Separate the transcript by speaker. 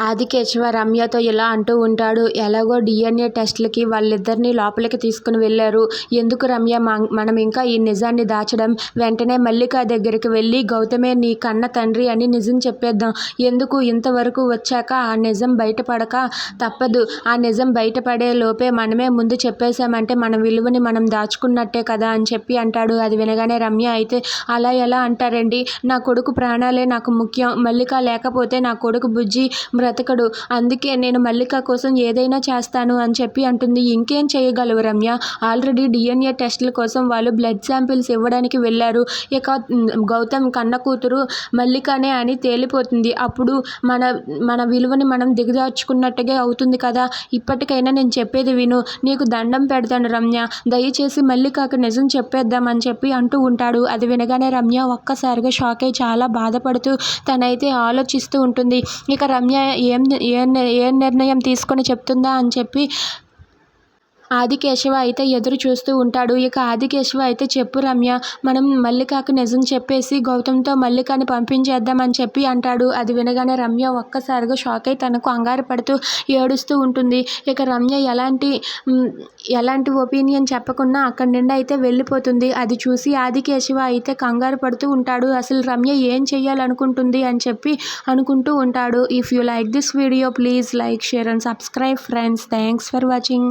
Speaker 1: ఆదికేశవ రమ్యతో ఇలా అంటూ ఉంటాడు. ఎలాగో డిఎన్ఏ టెస్టులకి వాళ్ళిద్దరినీ లోపలికి తీసుకుని వెళ్ళారు. ఎందుకు రమ్య మనం ఇంకా ఈ నిజాన్ని దాచడం? వెంటనే మల్లిక దగ్గరికి వెళ్ళి గౌతమే నీ కన్న తండ్రి అని నిజం చెప్పేద్దాం. ఎందుకు ఇంతవరకు వచ్చాక ఆ నిజం బయటపడక తప్పదు. ఆ నిజం బయటపడే లోపే మనమే ముందు చెప్పేశామంటే మన విలువని మనం దాచుకున్నట్టే కదా అని చెప్పి అంటాడు. అది వినగానే రమ్య అయితే అలా ఎలా అంటారండి? నా కొడుకు ప్రాణాలే నాకు ముఖ్యం. మల్లిక లేకపోతే నా కొడుకు బుజ్జి బ్రతకడు. అందుకే నేను మల్లిక కోసం ఏదైనా చేస్తాను అని చెప్పి అంటుంది. ఇంకేం చేయగలవు రమ్య? ఆల్రెడీ డిఎన్ఏ టెస్టుల కోసం వాళ్ళు బ్లడ్ శాంపిల్స్ ఇవ్వడానికి వెళ్ళారు. ఇక గౌతమ్ కన్న కూతురు మల్లికనే అని తేలిపోతుంది. అప్పుడు మన మన విలువని మనం దిగదార్చుకున్నట్టుగా అవుతుంది కదా! ఇప్పటికైనా నేను చెప్పేది విను. నీకు దండం పెడతాను రమ్య. దయచేసి మల్లికకు నిజం చెప్పేద్దాం అని చెప్పి అంటూ ఉంటాడు. అది వినగానే రమ్య ఒక్కసారిగా షాకై చాలా బాధపడుతూ తనైతే ఆలోచిస్తూ ఉంటుంది. ఇక రమ్య ఏం ఏ ఏ నిర్ణయం తీసుకొని చెప్తుందా అని చెప్పి ఆదికేశవ అయితే ఎదురు చూస్తూ ఉంటాడు. ఇక ఆదికేశవ అయితే చెప్పు రమ్య. మనం మల్లికాకు నిజం చెప్పేసి గౌతమ్తో మల్లికని పంపించేద్దాం అని చెప్పి అంటాడు. అది వినగానే రమ్య ఒక్కసారిగా షాక్ అయి తనకు అంగారు పడుతూ ఏడుస్తూ ఉంటుంది. ఇక రమ్య ఎలాంటి ఎలాంటి ఒపీనియన్ చెప్పకుండా అక్కడి నుండి అయితే వెళ్ళిపోతుంది. అది చూసి ఆదికేశవ అయితే కంగారు పడుతూ ఉంటాడు. అసలు రమ్య ఏం చేయాలనుకుంటుంది అని చెప్పి అనుకుంటూ ఉంటాడు. If you like this video please like share and subscribe friends thanks for watching